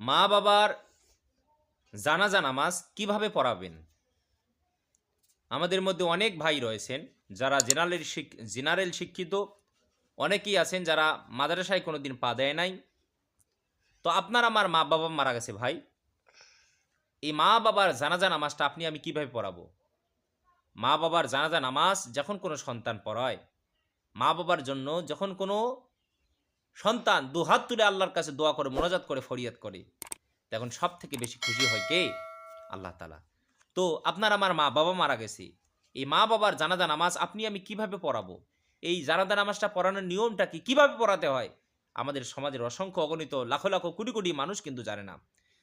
মা বাবার জানাজা নামাজ কীভাবে পড়াবেন? আমাদের মধ্যে অনেক ভাই রয়েছেন, যারা জেনারেল জেনারেল শিক্ষিত। অনেকেই আছেন যারা মাদ্রাসায় কোনো দিন পা দেয় নাই। তো আপনার আমার মা বাবা মারা গেছে ভাই। এই মা বাবার জানাজা নামাজটা আপনি আমি কীভাবে পড়াবো? মা বাবার জানাজা নামাজ যখন কোনো সন্তান পড়ায়, মা বাবার জন্য যখন কোনো সন্তান দু হাত তুলে আল্লাহর কাছে দোয়া করে, মোনাজাত করে, ফরিয়াদ করে। তখন সব থেকে বেশি খুশি হয় কে? আল্লাহ তালা তো আপনার আমার মা বাবা মারা গেছে। এই মা বাবার জানাজা নামাজ আপনি আমি কীভাবে পড়াবো? এই জানাজা নামাজটা পড়ানোর নিয়মটা কি? কীভাবে পড়াতে হয়? আমাদের সমাজের অসংখ্য অগণিত লাখো লাখো কোটি কোটি মানুষ কিন্তু জানে না।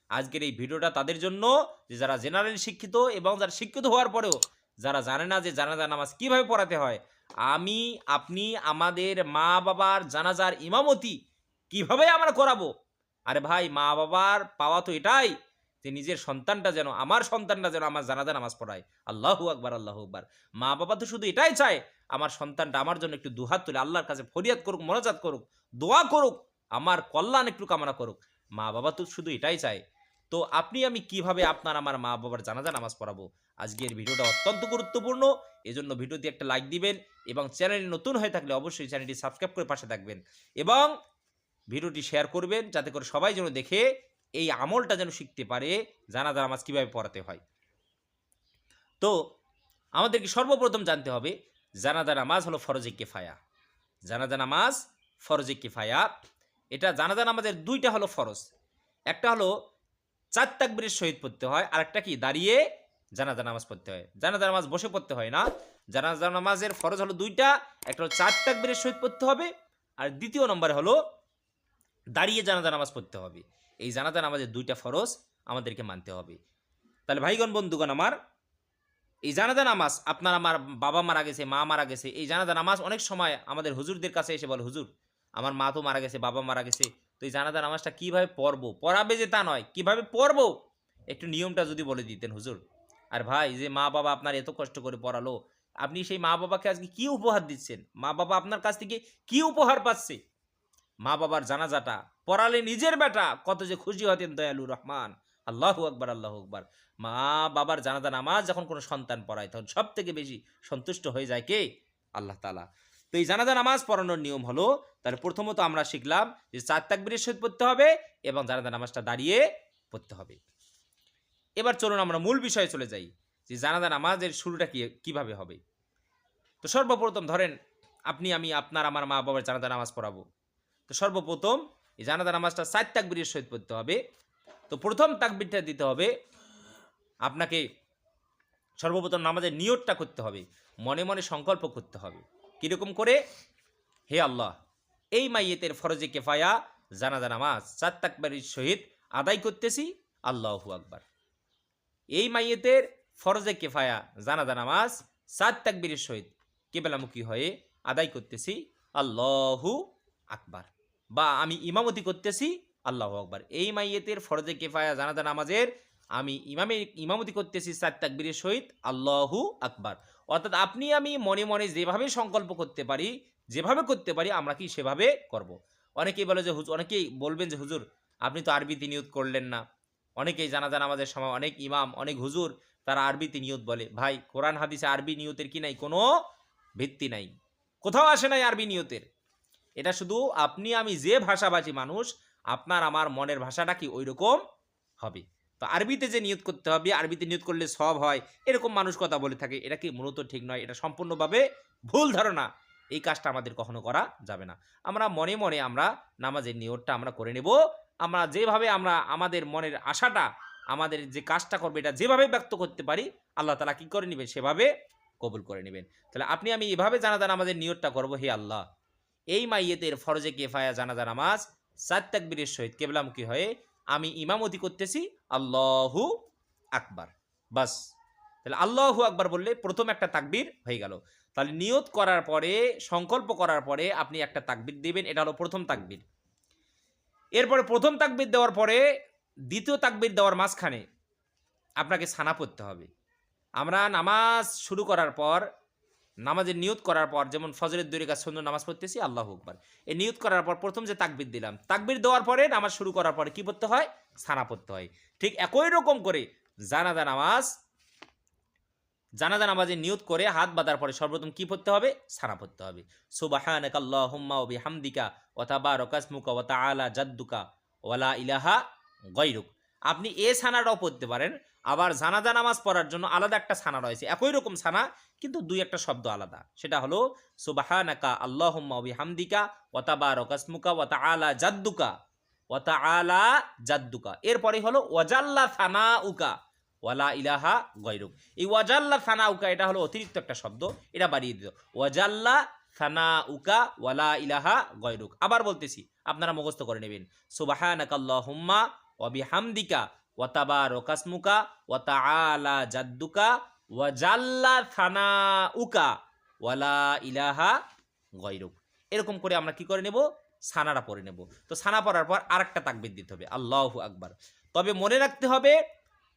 আজকের এই ভিডিওটা তাদের জন্য যে যারা জেনারেল শিক্ষিত এবং যারা শিক্ষিত হওয়ার পরেও যারা জানে না যে জানাজা নামাজ কীভাবে পড়াতে হয় আমি, আপনি, আমাদের মা বাবার জানাজার ইমামতি কীভাবে আমরা করাবো? আরে ভাই মা বাবার পাওয়া তো এটাই যে নিজের সন্তানটা যেন, আমার সন্তানটা যেন আমার জানাজা নামাজ পড়ায়। আল্লাহু আকবার আল্লাহু আকবার। মা বাবা তো শুধু এটাই চায়, আমার সন্তানটা আমার জন্য একটু দুহাত তুলে আল্লাহর কাছে ফরিয়াদ করুক, মনাজাত করুক, দোয়া করুক, আমার কল্যাণ একটু কামনা করুক। মা বাবা তো শুধু এটাই চায় তো আপনি, আমি কীভাবে আপনার আমার মা বাবার জানাজা নামাজ পড়াবো? আজকের ভিডিওটা অত্যন্ত গুরুত্বপূর্ণ। এজন্য ভিডিওতে একটা লাইক দিবেন এবং চ্যানেল নতুন হয়ে থাকলে অবশ্যই চ্যানেলটি সাবস্ক্রাইব করে পাশে থাকবেন এবং ভিডিওটি শেয়ার করবেন যাতে করে সবাই যেন দেখে এই আমলটা যেন শিখতে পারে জানাজা নামাজ কীভাবে পড়াতে হয়। তো আমাদেরকে সর্বপ্রথম জানতে হবে, জানাজা নামাজ হলো ফরজে কেফায়া। জানাজা নামাজ ফরজে কেফায়া। এটা জানাজা নামাজের দুইটা হলো ফরজ। একটা হলো চার তাকবীরের সহিত পড়তে হয়। আর একটা কি? দাঁড়িয়ে জানাজা নামাজ পড়তে হয়। জানাজা নামাজ বসে পড়তে হয় না। জানাজা নামাজের ফরজ হলো দুইটা। একটা হলো চার তাকবীরের সহিত পড়তে হবে। আর দ্বিতীয় নম্বরে হলো দাঁড়িয়ে জানাজা নামাজ পড়তে হবে। এই জানাজা নামাজের দুইটা ফরজ আমাদেরকে মানতে হবে। তাহলে ভাইগণ, বন্ধুগণ আমার, এই জানাজা নামাজ আপনার আমার বাবা মারা গেছে, মা মারা গেছে, এই জানাজা নামাজ অনেক সময় আমাদের হুজুরদের কাছে এসে বলে, হুজুর, আমার মা তো মারা গেছে, বাবা মারা গেছে। তো এই জানাজা নামাজটা কীভাবে পড়ব? পড়াবে যে তা নয়, কীভাবে পড়ব? একটু নিয়মটা যদি বলে দিতেন হুজুর। আর ভাই, যে মা বাবা আপনার এত কষ্ট করে পড়ালো, আপনি সেই মা বাবাকে আজকে কি উপহার দিচ্ছেন? মা বাবা আপনার কাছ থেকে কি উপহার পাচ্ছে? মা বাবার জানাজাটা পড়ালে নিজের বেটা কত যে খুশি হতেন দয়ালু রহমান। আল্লাহু আকবার, আল্লাহ আকবার। মা বাবার জানাজা নামাজ যখন কোনো সন্তান পড়ায়, তখন সব থেকে বেশি সন্তুষ্ট হয়ে যায় কে? আল্লাহ তালা তো এই জানাজা নামাজ পড়ানোর নিয়ম হলো, তাহলে প্রথমত আমরা শিখলাম যে চার তাকবীরের সহিত পড়তে হবে এবং জানাজা নামাজটা দাঁড়িয়ে পড়তে হবে। এবার চলুন আমরা মূল বিষয়ে চলে যাই যে জানাজা নামাজের শুরুটা কি, কীভাবে হবে। তো সর্বপ্রথম ধরেন আপনি, আমি, আপনার, আমার মা বাবার জানাজা নামাজ পড়াবো। তো সর্বপ্রথম এই জানাজা নামাজটা চার তাকবীরের সহিত পড়তে হবে। তো প্রথম তাকবীরটা দিতে হবে, আপনাকে সর্বপ্রথম নামাজের নিয়তটা করতে হবে, মনে মনে সংকল্প করতে হবে। কীরকম করে? হে আল্লাহ, এই মাইয়েতের ফরজে কেফায়া, জানাজা, নামাজ চার তাকবারির সহিত আদায় করতেছি, আল্লাহু আকবার। এই মাইয়েতের ফরজে কেফায়া, জানাজা, নামাজ চার তাকবীরের সহিত কেবেলামুখী হয়ে আদায় করতেছি, আল্লাহু আকবার। বা আমি ইমামতি করতেছি, আল্লাহ আকবার। এই মাইয়েতের ফরজে কেফায়া, জানাজা, নামাজের আমি ইমামে, ইমামতি করতেছি চার তাকবীরের সহিত, আল্লাহু আকবার। অর্থাৎ আপনি, আমি মনে মনে যেভাবে সংকল্প করতে পারি, যেভাবে করতে পারি, আমরা কি সেভাবে করব। অনেকেই বলে যে, হুজুর, অনেকেই বলবেন যে, হুজুর, আপনি তো আরবিতে নিয়ত করলেন না। অনেকেই জানাজা আমাদের সময় অনেক ইমাম, অনেক হুজুর, তারা আরবিতে নিয়ত বলে। ভাই, কোরআন, হাদিসে আরবি নিয়তের কি নাই? কোনো ভিত্তি নাই। কোথাও আসে নাই আরবি নিয়তের। এটা শুধু আপনি, আমি যে ভাষাভাষী মানুষ, আপনার, আমার মনের ভাষাটা কি ওই রকম হবে? তো আরবিতে যে নিয়ত করতে হবে, আরবিতে নিয়ত করলে সব হয়, এরকম মানুষ কথা বলে থাকে। এটা কি মূলত ঠিক নয়, এটা সম্পূর্ণভাবে ভুল ধারণা। এই কাজটা আমাদের কখনো করা যাবে না। আমরা মনে মনে আমরা নামাজের নিয়তটা আমরা করে নেব। আমরা যেভাবে আমরা আমাদের মনের আশাটা, আমাদের যে কাজটা করবে, এটা যেভাবে ব্যক্ত করতে পারি, আল্লাহ তালা কি করে নেবেন? সেভাবে কবুল করে নেবেন। তাহলে আপনি আমি এভাবে জানাজান আমাদের নিয়তটা করব, হে আল্লাহ। এই মাইয়েতের ফরজে কেফায়া জানাজা নামাজ, সাত তাকবীরের সহিত কেবলামুখী হয়ে আমি ইমামতি করতেছি, আল্লাহু আকবার। বাস। তাহলে আল্লাহু আকবার বললে প্রথম একটা তাকবির হয়ে গেল। তাহলে নিয়ত করার পরে, সংকল্প করার পরে আপনি একটা তাকবীর দেবেন, এটা হলো প্রথম তাকবির। এরপরে প্রথম তাকবীর দেওয়ার পরে দ্বিতীয় তাকবির দেওয়ার মাঝখানে আপনাকে ছানা পড়তে হবে। আমরা নামাজ শুরু করার পর নামাজের নিয়ত করার পর, যেমন ফজরের দুই কাজ সুন্দর নামাজ পড়তেছি, আল্লাহ আকবার। এই নিয়ত করার পর প্রথম যে তাকবির দিলাম, তাকবির দেওয়ার পরে নামাজ শুরু করার পরে কি পড়তে হয়? সানা পড়তে হয়। ঠিক একই রকম করে জানাজা নামাজ, জানাজা নামাজে নিয়ত করে হাত বাঁধার পরে সর্বপ্রথম কি পড়তে হবে? সানা পড়তে হবে। ওয়া বিহামদিকা ওয়া তাবারাকাসমুকা ওয়া তাআলা জাদ্দুকা ওয়ালা ইলাহা গায়রুক। আপনি এ সানাটাও পড়তে পারেন। আবার জানাজা নামাজ পড়ার জন্য আলাদা একটা ছানা রয়েছে। একই রকম ছানা, কিন্তু দুই একটা শব্দ আলাদা। সেটা হলো, সুবাহানাকা আল্লাহুম্মা ওয়া বিহামদিকা, ওয়া তাবারাকাসমুকা ওয়া তাআলা জাদ্দুকা, ওয়া তাআলা জাদ্দুকা। এরপরে হলো, ওয়াজাল্লা থানা উকা ওয়ালা ইলাহা গৈরুক এই ওয়াজাল্লা থানা উকা এটা হলো অতিরিক্ত একটা শব্দ, এটা বাড়িয়ে দিত ওয়াজাল্লা থানা উকা ওয়ালা ইলাহা গৈরুক আবার বলতেছি, আপনারা মুখস্থ করে নেবেন। সুবাহানাকাল্লাহুম্মা ওয়া বিহামদিকা ওয়া তাবারাকাসমুকা ওয়া তাআলা জাদ্দুকা, ওয়াজাল্লা থানা উকা ওয়ালা ইলাহা গৈরুক এরকম করে আমরা কি করে নেব? সানাটা পরে নেব। তো সানা পড়ার পর আরেকটা তাকবির দিতে হবে, আল্লাহু আকবার। তবে মনে রাখতে হবে,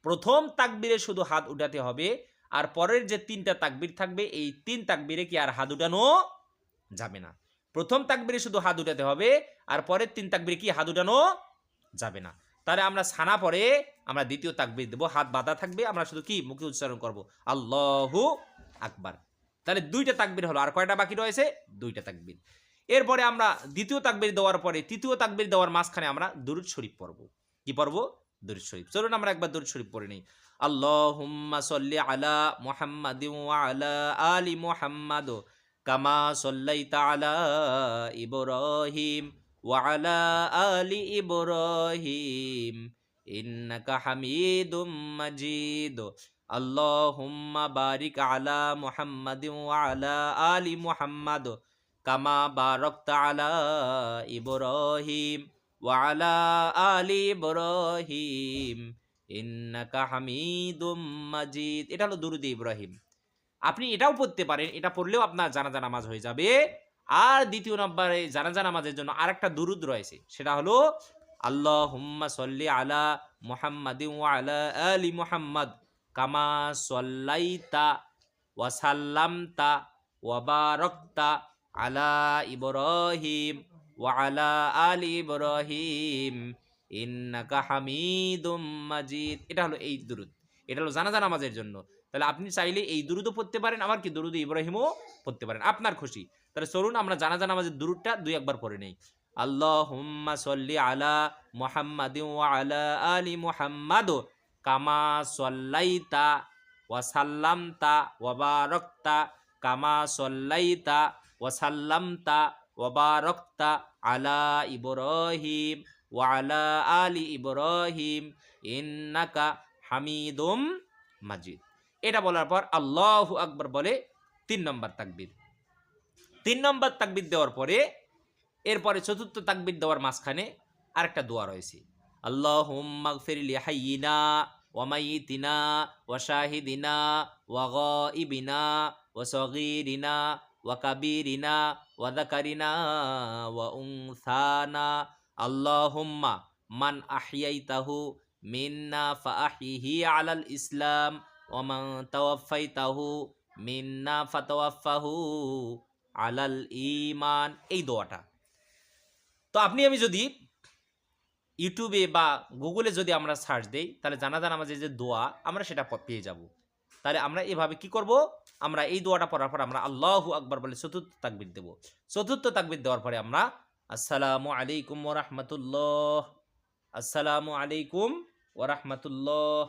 প্রথম তাকবিরে শুধু হাত উঠাতে হবে, আর পরের যে তিনটা তাকবির থাকবে, এই তিন তাকবিরে কি আর হাত উঠানো যাবে না। প্রথম তাকবিরে শুধু হাত উঠাতে হবে, আর পরের তিন তাকবিরে কি হাত উঠানো যাবে না। তাহলে আমরা সানা পরে আমরা দ্বিতীয় তাকবির দেবো, হাত বাঁধা থাকবে, আমরা শুধু কি? মুখে উচ্চারণ করব। আল্লাহু আকবার। তাহলে দুইটা তাকবির হলো, আর কয়টা বাকি রয়েছে? দুইটা তাকবির। এরপরে আমরা দ্বিতীয় তাকবির দেওয়ার পরে তৃতীয় তাকবির দেওয়ার মাঝখানে আমরা দুরুদ শরীফ পড়ব। কি পড়ব? দুরুদ শরীফ। চলুন আমরা একবার দুরুদ শরীফ পড়ে নিই। আল্লাহুম্মা সাল্লি আলা মুহাম্মাদিন ওয়া আলা আলি মুহাম্মাদ, কামা সাল্লাইতা আলা ইব্রাহিম। আলা আলি ইব্রাহিম, ইন্নাকা হামিদুম মাজিদ। আল্লাহুম্মা বারিক আলা মুহাম্মাদিন ওয়া আলা আলি মুহাম্মাদ, কামা বারাকতা আলা ইব্রাহিম ওয়ালা আলি ইব্রাহিম, ইন্নাকা হামিদুম এটা হলো দুরুদ ইব্রাহিম। আপনি এটাও পড়তে পারেন, এটা পড়লেও আপনার জানাজা নামাজ হয়ে যাবে। আর দ্বিতীয় নম্বরে জানাজা নামাজের জন্য আরেকটা দুরুদ রয়েছে। সেটা হলো আল্লাহ হুম্মা সল্লি আলা মুহাম্মাদিন ওয়া আলা আলি মুহাম্মাদ কামা সল্লাইতা ওয়া সাল্লামতা ওয়া বারাকতা আলা ইব্রাহিম ওয়ালা আলি ইব্রাহিম ইন্নাকা হামিদুম মাজিদ। এটা হলো এই দুরুদ। এটা হলো জানাজা নামাজের জন্য। তাহলে আপনি চাইলে এই দুরুদও পড়তে পারেন, আবার কি দুরুদ ইব্রাহিমও পড়তে পারেন। আপনার খুশি। তাহলে চলুন আমরা জানাজা নামাজের দুরুদটা দুই একবার পড়ে নেই। আল্লাহুম্মা সল্লি আলা মুহাম্মাদিন ওয়া আলা আলি মুহাম্মাদ কামা সল্লাইতা ওয়া সাল্লামতা ওয়া কামা সল্লাইতা ওয়া সাল্লামতা আলা ইব্রাহিম ওয়ালা আলি ইব্রাহিম ইন্নাকা হামিদুম মাজিদ। এটা বলার পর আল্লাহু আকবর বলে তিন নম্বর তাকবির। তিন নম্বর তাকবির দেওয়ার পরে, এরপরে চতুর্থ তাকবির দেওয়ার মাঝখানে আরেকটা দোয়া রয়েছে। আল্লাহুম্মা গফিরলি হাইয়িনা ওয়া মাইয়িতিনা ওয়া শাহিদিনা ওয়া গাইবিনা ওয়া উনসানা। আল্লাহুম্মা মান আহইয়াইতাহু মিন্না ফাআহিহি আলাল ইসলাম ওয়া মান তাওয়াফাইতাহু মিন্না ফাতাওয়াফাহু আলাল ঈমান এই দোয়াটা। তো আপনি আমি যদি ইউটিউবে বা গুগলে যদি আমরা সার্চ দেই, তাহলে জানাজা নামাজের যে দোয়া, আমরা সেটা পেয়ে যাব। তাহলে আমরা এভাবে কি করব? আমরা এই দোয়াটা পড়ার পর আমরা আল্লাহু আকবার বলে চতুর্থ তাকবির দেব। চতুর্থ তাকবির দেওয়ার পরে আমরা আসসালামু আলাইকুম ওরহমতুল্লাহ আসসালামু আলাইকুম ওরহমতুল্লাহ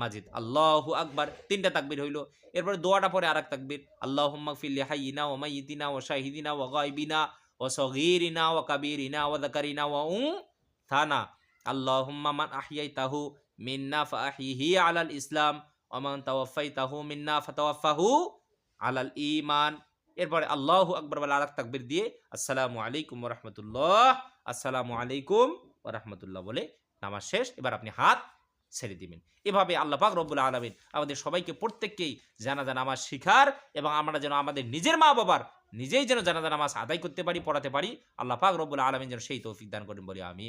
মাজিদ। আল্লাহু আকবার, তিনটা তাকবীর হইল। এরপরে দোয়াটা পরে আরেক তাকবীর। আল্লাহুম্মা ফিল্লি হাইয়িনা ওয়া মাইয়িতিনা ওয়া শাহিদিনা ওয়া গায়বিনা ওয়া সগীরিনা ওয়া কাবীরিনা ওয়া যাকারিনা ওয়া উনথানা আল্লাহুম্মা মান আহইয়াইতাহু মিন্না ফাআহিহি আলাল ইসলাম ওয়া মান তাওয়াফাইতাহু মিন্না ফাতাওয়াফাহু আলাল ঈমান। এরপরে আল্লাহু আকবার বলে আরেক তাকবীর দিয়ে আসসালামু আলাইকুম রাহমাতুল্লাহ, আসসালামু আলাইকুম ওয়া বলে নামাজ শেষ। এবার আপনি হাত ছেড়ে দিবেন। এভাবে আল্লাহ পাক রব্বুল আলমিন আমাদের সবাইকে প্রত্যেককেই জানাজা নামাজ শিখার এবং আমরা যেন আমাদের নিজের মা বাবার নিজেই যেন জানাজা নামাজ আদায় করতে পারি, পড়াতে পারি, আল্লাহ পাক রব্বুল আলমিন যেন সেই তৌফিক দান করেন বলি, আমিন।